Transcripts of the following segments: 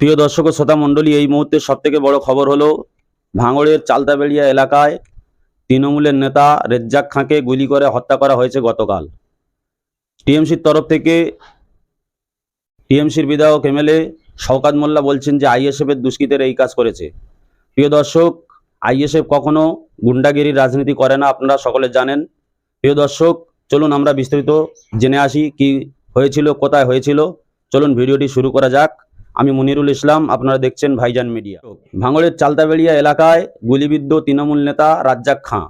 প্রিয় দর্শক ও শ্রোতা মণ্ডলী, এই মুহূর্তে সবথেকে বড় খবর হলো ভাঙড়ের চালতাবেড়িয়া এলাকায় তৃণমূলের নেতা রেজ্জাক খাঁকে গুলি করে হত্যা করা হয়েছে গতকাল। টিএমসির তরফ থেকে টিএমসির বিধায়ক এমএলএ শওকাত মোল্লা বলছেন যে আইএসএফের দুষ্কৃতের এই কাজ করেছে। প্রিয় দর্শক, আইএসএফ কখনো গুন্ডাগিরির রাজনীতি করে না, আপনারা সকলে জানেন। প্রিয় দর্শক, চলুন আমরা বিস্তারিত জেনে আসি কি হয়েছিল, কোথায় হয়েছিল। চলুন ভিডিওটি শুরু করা যাক। আমি মনিরুল ইসলাম, আপনারা দেখছেন ভাইজান মিডিয়া। ভাঙড়ের চালতাবেড়িয়া এলাকায় গুলিবিদ্ধ তৃণমূল নেতা রাজ্জাক খাঁ।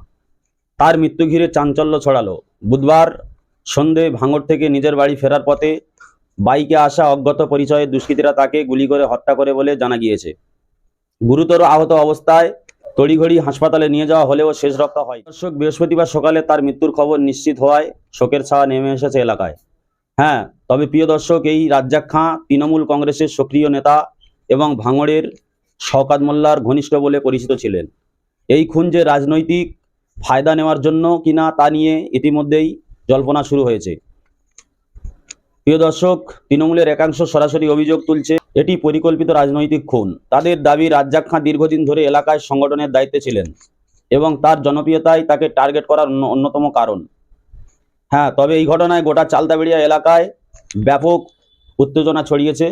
তার মৃত্যু ঘিরে চাঞ্চল্য ছড়ালো। বুধবার সন্ধে ভাঙড় থেকে নিজের বাড়ি ফেরার পথে বাইকে আসা অজ্ঞাত পরিচয়ে দুষ্কৃতীরা তাকে গুলি করে হত্যা করে বলে জানা গিয়েছে। গুরুতর আহত অবস্থায় তড়িঘড়ি হাসপাতালে নিয়ে যাওয়া হলেও শেষ রক্ষা হয় দর্শক, বৃহস্পতিবার সকালে তার মৃত্যুর খবর নিশ্চিত হওয়ায় শোকের ছায়া নেমে এসেছে এলাকায়। হ্যাঁ তবে প্রিয় দর্শক, এই রাজ্জাক খাঁ তৃণমূল কংগ্রেসের সক্রিয় নেতা এবং ভাঙড়ের শওকাত মোল্লার ঘনিষ্ঠ বলে পরিচিত ছিলেন। এই খুন যে রাজনৈতিক ফায়দা নেওয়ার জন্য কিনা তা নিয়ে ইতিমধ্যেই জল্পনা শুরু হয়েছে। প্রিয় দর্শক, তৃণমূলের একাংশ সরাসরি অভিযোগ তুলছে, এটি পরিকল্পিত রাজনৈতিক খুন। তাদের দাবি, রাজ্জাক খাঁ দীর্ঘদিন ধরে এলাকায় সংগঠনের দায়িত্বে ছিলেন এবং তার জনপ্রিয়তাই তাকে টার্গেট করার অন্যতম কারণ। হ্যাঁ তবে এই ঘটনায় গোটা চালতাবেড়িয়া এলাকায় ব্যাপক উত্তেজনা ছড়িয়েছে।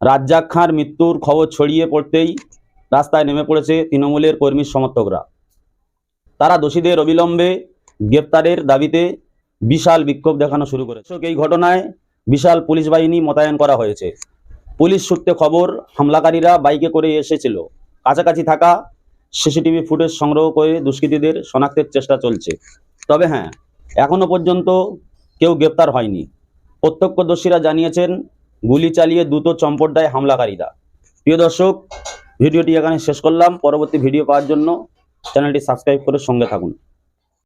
রাজ্জাক খাঁর মৃত্যুর খবর ছড়িয়ে পড়তেই রাস্তায় নেমে পড়েছে তৃণমূলের কর্মী সমর্থকরা। তারা দোষীদের অবিলম্বে গ্রেপ্তারের দাবিতে বিশাল বিক্ষোভ দেখানো শুরু করেছে। এই ঘটনায় বিশাল পুলিশ বাহিনী মোতায়েন করা হয়েছে। পুলিশ সূত্রে খবর, হামলাকারীরা বাইকে করে এসেছিল। কাছাকাছি থাকা সিসিটিভি ফুটেজ সংগ্রহ করে দুষ্কৃতীদের শনাক্তের চেষ্টা চলছে। তবে হ্যাঁ এখনও পর্যন্ত কেউ গ্রেপ্তার হয়নি। প্রত্যক্ষদর্শীরা জানিয়েছেন, গুলি চালিয়ে দ্রুত চম্পট দেয় হামলাকারীরা। প্রিয় দর্শক, ভিডিওটি এখানে শেষ করলাম। পরবর্তী ভিডিও পাওয়ার জন্য চ্যানেলটি সাবস্ক্রাইব করে সঙ্গে থাকুন।